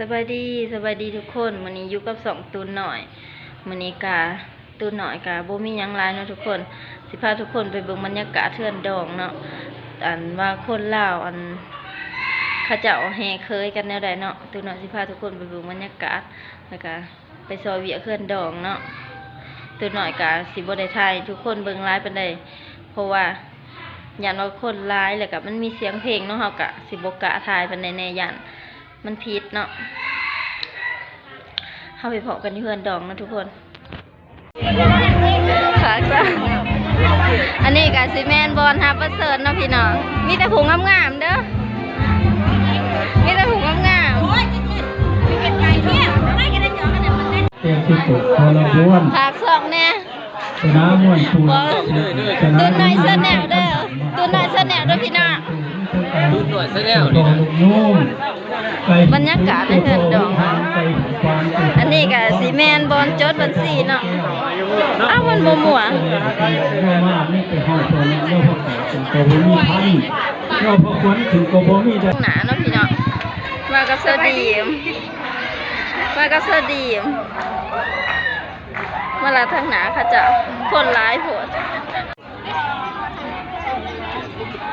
สบายดีสบายดีทุกคนมื้อนี้อยู่กับสองตูนหน่อยมื้อนี้กาตูนหน่อยกาโบมียังหลายเนาะทุกคน สิพาทุกคนไปเบิ่งบรรยากาศเทือนดองเนาะอันว่าคนลาวอันเขาเจ้าแห่เคยกันแนวใดเนาะตูนหน่อยสิพาทุกคนไปเบิ่งบรรยากาศแล้วก็ไปซอยเวียเทือนดองเนาะตูนหน่อยกาสิบได้ถ่ายทุกคนเบิ่งหลายปานใดเพราะว่าย่านว่าคนหลายแล้วก็มันมีเสียงเพลงเนาะเฮาก็สิบกล้าถ่ายปานใดแน่ย่าน มันผิดเนาะเข้าไปเพาะกันที่เพื่อนดองนะทุกคนขาจ้าอันนี้กับซีเมนบอลฮับเปอร์เซิร์เนาะพี่น้อง มีแต่ผงงามๆเด้อ มีแต่ผงงามเตียงที่ตกพลบ้วนผักสองเนี่ยชนะม่วนตูนตัวน้อยเสื้อแนวเด้อตัวน้อยเสื้อแนวเด้อพี่น้องตูนหน่วยเสื้อแนวนี่นะ บรรยากาศในเฮือนดอง อันนี้กับซีเมนบอลจดบัญชีเนาะอ้าวมันบ่มั่วมากนี่ไปห้องตัวนี้เรื่องพวกถึงตัวบ่มีพันเรื่องพวกคนถึงตัวบ่มีได้ข้างหนาเนาะพี่เนาะมากับเสดีมมากับเสดีมมาลาทางหนาค่ะจ้าคนร้ายโผด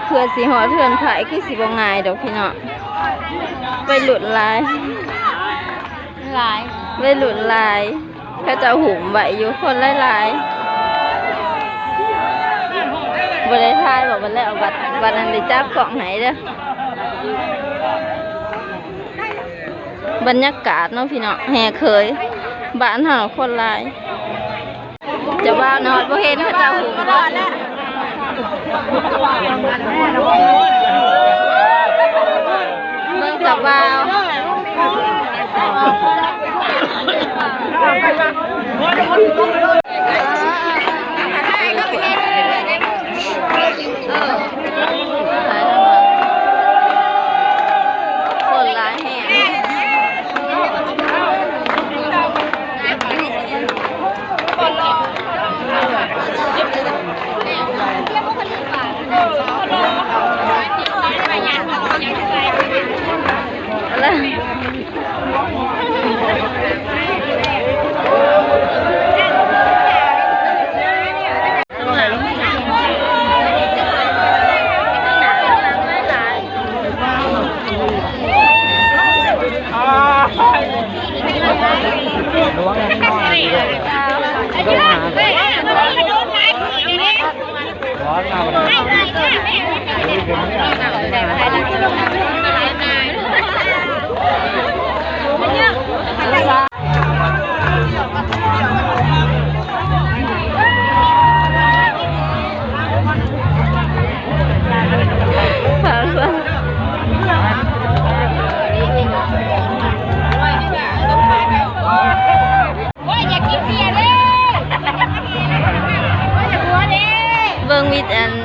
เพื่อสีหอเทือนไผ่คือสีบง่ายดอกพี่เนาะ ไปหลุดลายลายไปหลุดลายเขาเจะหุ่มไหวอยู่คนหลายๆบริทายบอกวันแรกเอาบัตรบัตรนั้นได้จับกล่องไหนเด้อบรรยากาศเนาะพี่เนาะแห่เคยบ้านเฮาคนหลายจะบ้านอดบ่เห็นเขาเจ้าหูบ่มือง จับบ่าว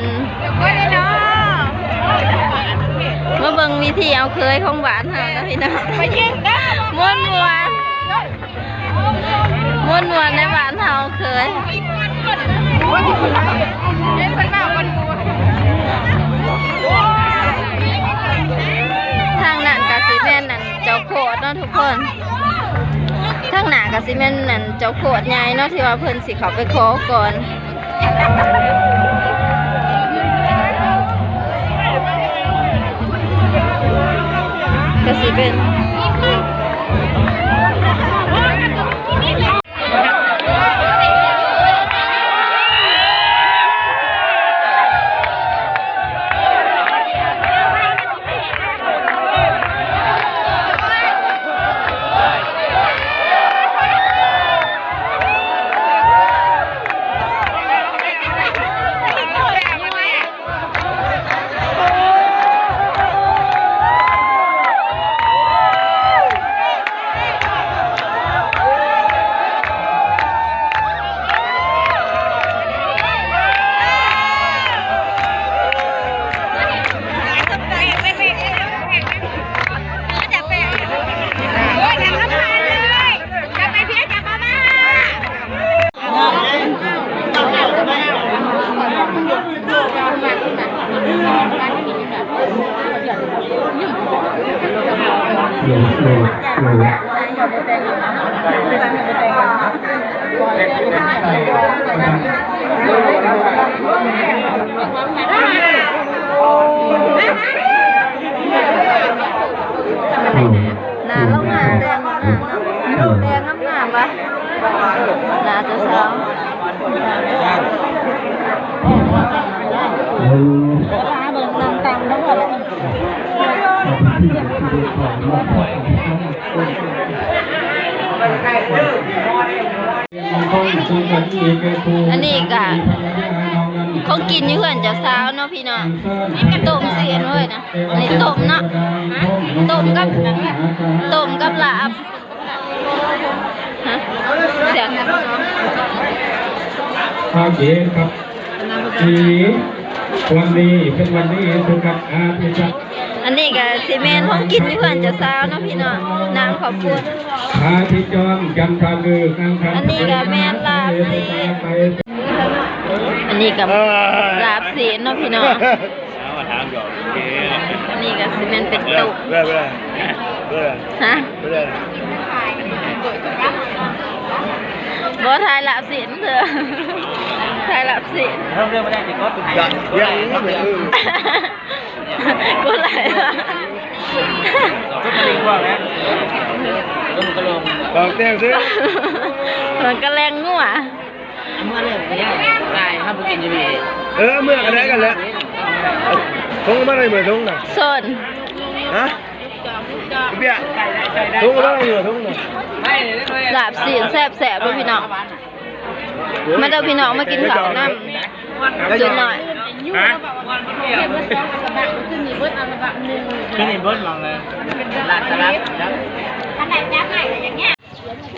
วิธีอันมาเบิ่งวิธีเอาเคยของหวานหานะพี่น้องม้วนม้วนม้วนม้วนในหวานเฮาเคยทางนั้นกาซิเมนนั่นเจ้าโคดเนาะทุกคนทางหน้ากาซิเมนนั่นเจ้าโคดใหญ่เนาะที่ว่าเพิ่นสิเขาไปขอก่อน กาซิเป็นหนาเราง อันนี้ก็เขากินอยู่เพื่อนเจ้าสาวเนาะพี่เนาะต้มเสียนเว้ยนะอันนี้ต้มเนาะต้มกับต้มกับลาบฮะเสียงโอเคครับทีวันนี้เป็นวันนี้สำหรับอาทิตย์ อันนี้ก็ซีเมนต์ของกินอยู่เพื่อนเจ้าสาวเนาะพี่เนาะนางขอบคุณอาทิตย์จอมจันทราลือกลางคันอันนี้ก็แม่นลาบสิไปอันนี้กับลาบเสียนเนาะพี่เนาะเอามาถามหยอกโอเคอันนี้ก็ซีเมนต์เป็นตุกเรื่อยเรื่อยเรื่อยฮะเรื่อยบ่ทายลาบเสียนเถอะทายลาบเสียนเริ่มเรื่องไม่ได้ติดก็ติดอย่างอย่างนี้ก็เป็นอือ กูไหลก็เป็นว่าแล้วก็มันก็ลงบอกเต้งซิมันก็แรงงัวเมื่อเรื่องนี้ตายถ้าบุกินจะมีเออเมื่อกันได้กันแล้วทงมาได้เหมือนทงน่ะสนฮะเบี้ยทงมาได้เหมือนทงน่ะไม่เลยลาบเสียนแซ่บแซ่บด้วยพี่น้องมาเด้อพี่น้องมากินข้าวน้ำจุดหน่อย ฮะที่นี่เบิ้ลมองเลยลาดตลาดแล้ว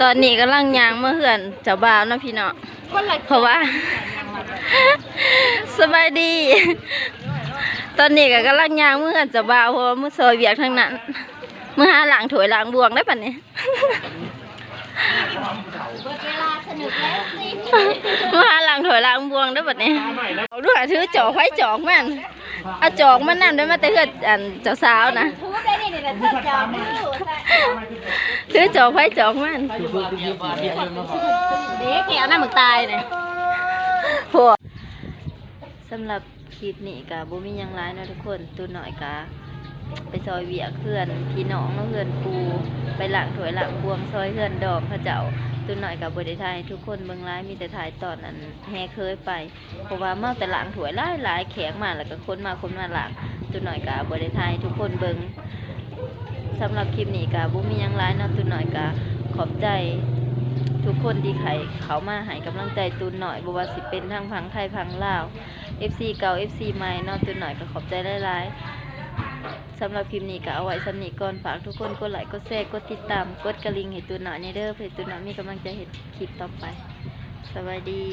ตอนนี้กำลังยางเมื่อเหือนเจ้าบ่าวเนาะพี่น้องเพราะว่าสบายดี ตอนนี้ก็กำลังยางเมื่อเหือนเจ้าบ่าวเพราะว่ามือซอยเวียกทั้งนั้นเมื่อหาหลังถวยหลังบวงได้ปะเนี่ยเมื่อหาห ลังถอยหลังบวงได้ปะเนี่ยเอาด้วยถือจอกไว้จอกมันเอาจอกมันนั่นด้วยมาแต่เหือนอันเจ้าสาวนะถือจอกไว้จอกมันเด็กแกน่ามึงตายเลยพวกสำหรับคลิปนี้กะบ่มีหยังร้ายเนาะทุกคนตัวหน่อยกะไปซอยเวียกเพื่อนพี่น้องเนาะเพื่อนปูไปหลังถวยหลังบวงซอยเพื่อนดอมพระเจ้า ตัวหน่อยกับ่ได้ถ่ายทุกคนเบิ่งร้ายมีแต่ถ่ายตอนนั้นแห่เคยไป เพราะว่าเมาแต่หลังถวยหลายหลายแขกมาแล้วก็ค้นมาค้นมาหลังตัวหน่อยกะบ่ได้ถ่ายทุกคนเบิ่งสำหรับคลิปนี้กะบ่มียังร้ายนะตัวหน่อยกะขอบใจทุกคนที่ไขเขามาให้กำลังใจตูนหน่อยบ่ว่าสิเป็นทางพังไทยพังลาว FC เก่า FC ใหม่นอกตูนหน่อยก็ขอบใจหลายๆ สำหรับคลิปนี้ก็เอาไว้สำนีก่อนฝากทุกคนกดไลค์กดแชร์กดติดตามกดกระลิงเห้ตูนหน่อยในเด้อเพื่อตัวหน่อยมีกำลังใจเห็นคลิปต่อไป สวัสดี